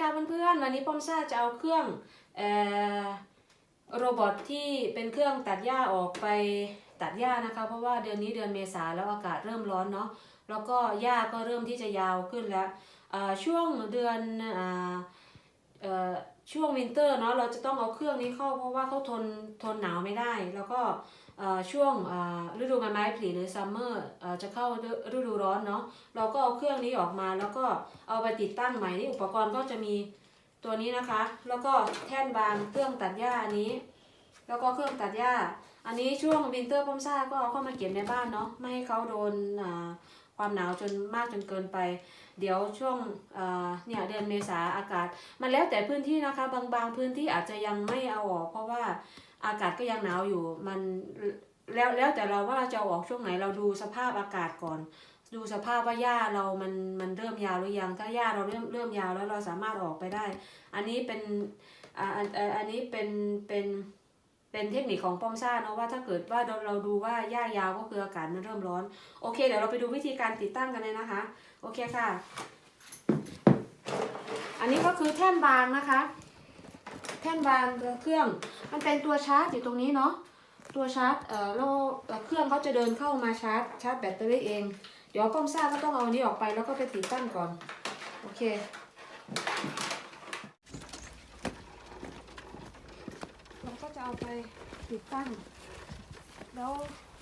ค่ะเพื่อนๆ วันนี้ป้อมซ่าจะเอาเครื่องเอ่อโรบอทที่เป็นเครื่องตัดหญ้าออกไปตัดหญ้านะคะ เพราะว่าเดือนนี้เดือนเมษาแล้วอากาศเริ่มร้อนเนาะแล้วก็หญ้าก็เริ่มที่จะยาวขึ้นแล้วช่วงเดือนออช่วงวินเตอร์เนาะเราจะต้องเอาเครื่องนี้เข้าเพราะว่าเขาทนทนหนาวไม่ได้ แล้วก็ ช่วงฤดูใบไม้ผลิหรือซัมเมอร์จะเข้าฤดูร้อนเนาะเราก็เอาเครื่องนี้ออกมาแล้วก็เอาไปติดตั้งใหม่นี่อุปกรณ์ก็จะมีตัวนี้นะคะ แล้วก็แท่นบางเครื่องตัดหญ้าอันนี้ แล้วก็เครื่องตัดหญ้า อันนี้ช่วงวินเตอร์พ่อมซ่าก็เอาเข้ามาเก็บในบ้านเนาะไม่ให้เขาโดนความหนาวจนมากจนเกินไป เดี๋ยวช่วงเนี่ยเดือนเมษาอากาศ มันแล้วแต่พื้นที่นะคะ บางบางพื้นที่อาจจะยังไม่เอาออกเพราะว่า อากาศก็ยังหนาวอยู่มันแล้วแล้วแต่เราว่าจะออกช่วงไหนเราดูสภาพอากาศก่อน ดูสภาพว่าหญ้าเรามันมันเริ่มยาวหรือยัง ถ้าหญ้าเราเริ่มเริ่มยาวแล้วเราสามารถออกไปได้ อันนี้เป็นอ่าอันอันอันนี้เป็นเป็นเป็นเทคนิคของป้อมซ่าเนาะว่าถ้าเกิดว่าเราเราดูว่าหญ้ายาวก็คืออากาศมันเริ่มร้อนโอเคเดี๋ยวเราไปดูวิธีการติดตั้งกันเลยนะคะ โอเคค่ะ อันนี้ก็คือแท่นบางนะคะ แท่นบางเครื่อง มันเป็นตัวชาร์จอยู่ตรงนี้เนาะตัวชาร์จเอ่อเราเอ่อเครื่องเขาจะเดินเข้ามาชาร์จชาร์จแบตเตอรี่เอง เดี๋ยวป้อมซ่าก็ต้องเอาอันนี้ออกไปแล้วก็ไปติดตั้งก่อน โอเคเราก็จะเอาไปติดตั้ง แล้ว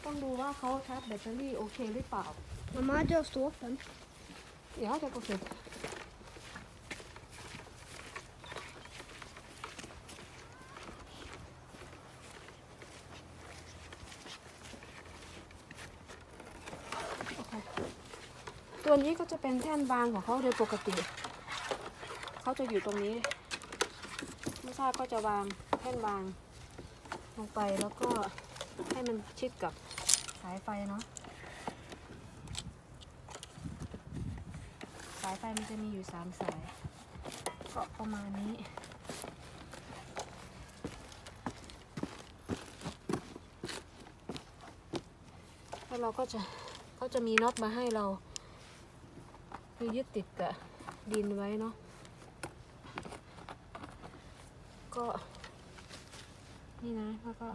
ต้องดูว่าเขาชาร์จแบตเตอรี่โอเคหรือเปล่า Mamma hade jag ståpen. Ja, det går fint. ตัวนี้ก็จะเป็นแท่นบางของเขาโดยปกติ เขาจะอยู่ตรงนี้ไม่ทราบก็จะวางแท่นบางลงไปแล้วก็ให้มันชิดกับสายไฟเนาะสายไฟมันจะมีอยู่สามสายก็ประมาณนี้แล้วเราก็จะเขาจะมีน็อตมาให้เรา คือยึดติดกับดินไว้เนาะก็ นี่นะแล้วก็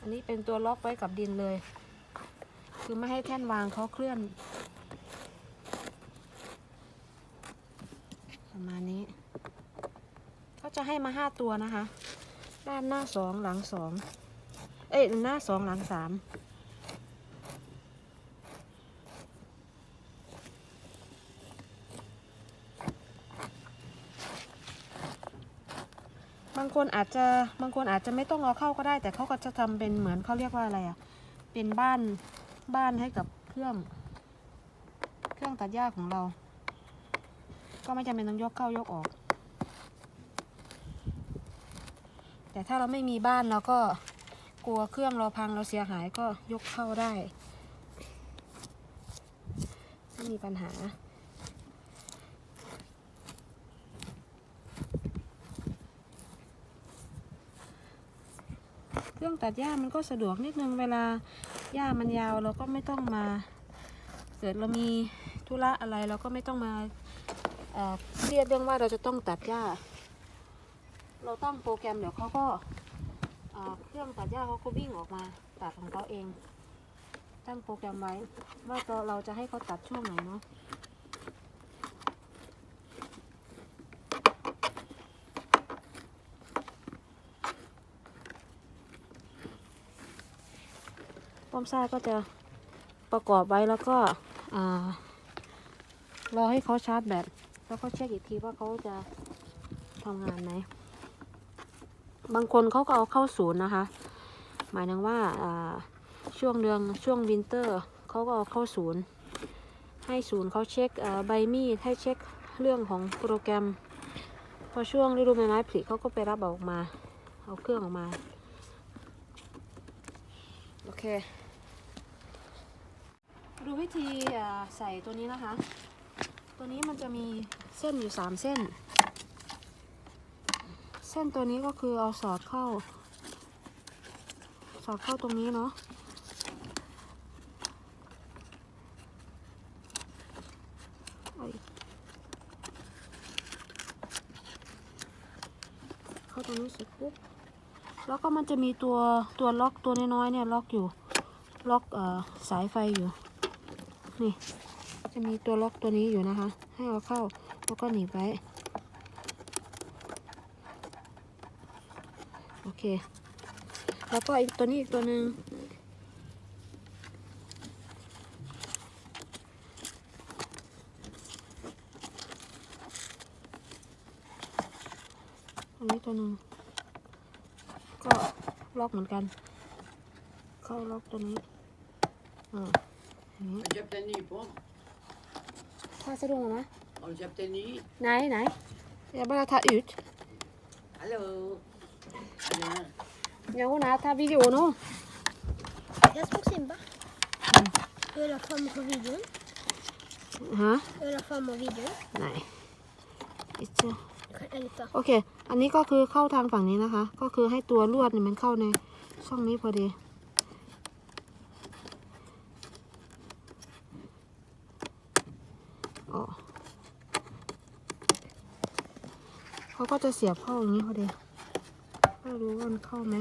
อันนี้เป็นตัวล็อกไว้กับดินเลย คือไม่ให้แท่นวางเขาเคลื่อน ประมาณนี้เขาจะให้มาห้าตัวนะคะ ด้านหน้าสองหลังสอง เอ้ยหน้าสองหลังสามบางคนอาจจะบางคนอาจจะไม่ต้องเอาเข้าก็ได้ แต่เขาก็จะทำเป็นเหมือนเขาเรียกว่าอะไรอะ่ะเป็นบ้านบ้านให้กับเครื่อง เครื่องตัดหญ้าของเรา ก็ไม่จำเป็นต้องยกเข้ายกออก แต่ถ้าเราไม่มีบ้านเราก็ กลัวเครื่องเราพังเราเสียหายก็ยกเข้าได้ ไม่มีปัญหา เครื่องตัดหญ้ามันก็สะดวกนิดนึงเวลาหญ้ามันยาวเราก็ไม่ต้องมา เกิดเรามีธุระอะไรเราก็ไม่ต้องมาเอ่อเครียดเรื่องว่าเราจะต้องตัดหญ้า เราตั้งโปรแกรมเดี๋ยวเขาก็ เครื่องตัดหญ้าเขาก็วิ่งออกมาตัดของเขาเอง ตั้งโปรแกรมไว้ ว่าเราเราจะให้เขาตัดช่วงไหนเนาะป้อมซ่าก็จะประกอบไว้แล้วก็อ่ารอให้เขาชาร์จแบตแล้วก็เช็คอีกทีว่าเขาจะทำงานไหม บางคนเขาก็เอาเข้าศูนย์นะคะ หมายถึงว่าช่วงเดือนช่วงวินเตอร์เขาก็เอาเข้าศูนย์ ให้ศูนย์เขาเช็คใบมีดให้เช็คเรื่องของโปรแกรม พอช่วงฤดูใบไม้ผลิเขาก็ไปรับออกมา เอาเครื่องออกมา โอเค ดูวิธีใส่ตัวนี้นะคะ ตัวนี้มันจะมีเส้นอยู่สามเส้น เส้นตัวนี้ก็คือเอาสอดเข้า สอดเข้าตรงนี้เนาะเข้าตรงนี้สร็จปุ๊แล้วก็มันจะมีตัวตัวล็อกตัวน้อยๆเนี่ยล็อกอยู่ล็อกอสายไฟอยู่นี่จะมีตัวล็อกตัวนี้อยู่นะคะ ให้เอาเข้าแล้วก็หนีบไว้ เค แล้วก็อีกตัวนี้อีกตัวหนึ่งอันนี้ตัวหนึ่งก็ล็อกเหมือนกัน เข้าล็อกตัวนี้อ่าอย่างนี้ Har du köpt en ny på? ถ้าสะดวกไหม Har du köpt en ny? ไหนไหน jag bara ta ut Hallå? Hallå? jag vill ta video nu Jag såg Simba. Jag la fram på videon. ฮะ Jag la fram på videon. ไหนอีกเจ้า Jag kan edita. โอเคอันนี้ก็คือเข้าทางฝั่งนี้นะคะ ก็คือให้ตัวลวดเนี่ยมันเข้าในช่องนี้พอดีอ๋อเขาก็จะเสียบเข้าอย่างนี้พอดี ไม่รู้ว่ามันเข้าไหม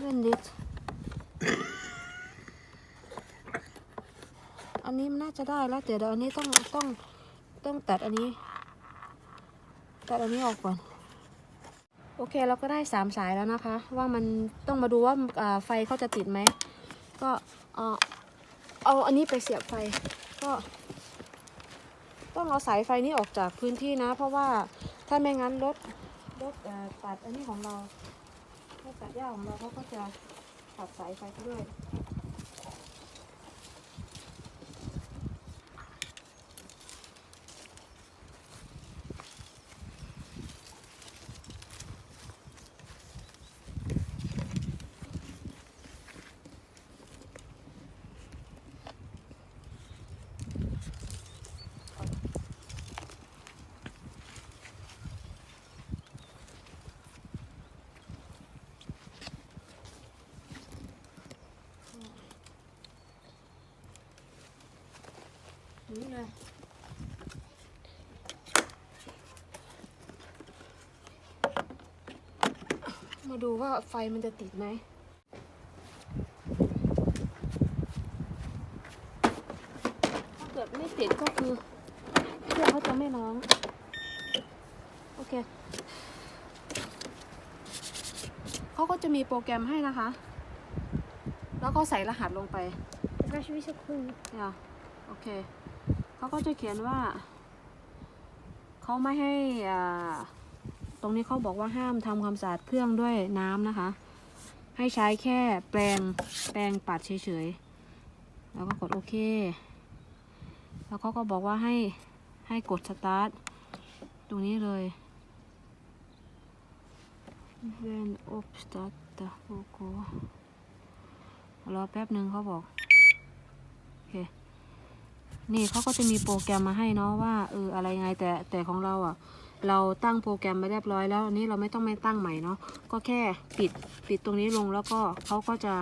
เล่นดิอันนี้มันน่าจะได้แล้วเดี๋ยวเดี๋ยวอันนี้ต้องต้องต้องตัดอันนี้ ตัดอันนี้ออกก่อน โอเคเราก็ได้สามสายแล้วนะคะ ว่ามันต้องมาดูว่าไฟเขาจะติดไหม ก็เออเอาอันนี้ไปเสียบไฟ ก็ต้องเอาสายไฟนี้ออกจากพื้นที่นะ เพราะว่าถ้าไม่งั้นรถรถตัดอันนี้ของเรารถตัดหญ้าของเราเขาก็จะตัดสายไฟไปด้วย นี้เลยมาดูว่าไฟมันจะติดไหมถ้าเกิดไม่ติดก็คือเครื่องเขาจะไม่ร้อง โอเค เขาก็จะมีโปรแกรมให้นะคะ แล้วก็ใส่รหัสลงไป Jag kanske visar kung. เนี่ยโอเค เขาก็จะเขียนว่าเขาไม่ให้ตรงนี้เขาบอกว่าห้ามทำความสะอาดเครื่องด้วยน้ำนะคะ ให้ใช้แค่แปรงแปรงปัดเฉยๆ แล้วก็กดโอเค แล้วเขาก็บอกว่าให้ให้กดสตาร์ทตรงนี้เลย When up start the logo รอแป๊บหนึ่งเขาบอก นี่เขาก็จะมีโปรแกรมมาให้เนาะว่าเอออะไรไงแต่แต่ของเราอะ เราตั้งโปรแกรมไปเรียบร้อยแล้วอันนี้เราไม่ต้องไม่ตั้งใหม่เนาะก็แค่ปิดปิดตรงนี้ลงแล้วก็เขาก็จะ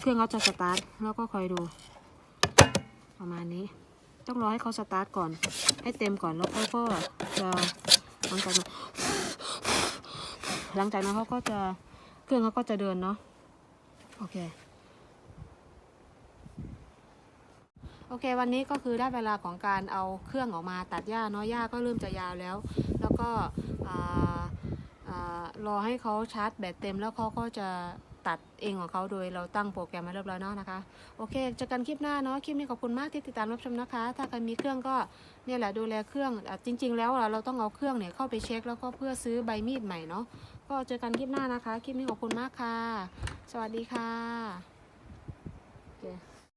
เครื่องเขาจะสตาร์ทแล้วก็คอยดู ประมาณนี้ ต้องรอให้เขาสตาร์ทก่อน ให้เต็มก่อนแล้วเขาก็จะหลังจากนั้นหลังจากนั้นเขาก็จะเครื่องเขาก็จะเดินเนาะโอเค โอเค วันนี้ก็คือได้เวลาของการเอาเครื่องออกมาตัดหญ้าเนาะหญ้าก็เริ่มจะยาวแล้ว แล้วก็อ่าอ่ารอให้เขาชาร์จแบตเต็มแล้วเขาก็จะตัดเองของเขาโดยเราตั้งโปรแกรมมาเรียบร้อยเนาะนะคะ โอเคเจอกันคลิปหน้าเนาะคลิปนี้ขอบคุณมากที่ติดตามรับชมนะคะ ถ้าใครมีเครื่องก็เนี่ยแหละดูแลเครื่องอจริง ๆ แล้วเราต้องเอาเครื่องเนี่ยเข้าไปเช็คแล้วก็เพื่อซื้อใบมีดใหม่เนาะก็เจอกันคลิปหน้านะคะคลิปนี้ขอบคุณมากค่ะ สวัสดีค่ะโอเค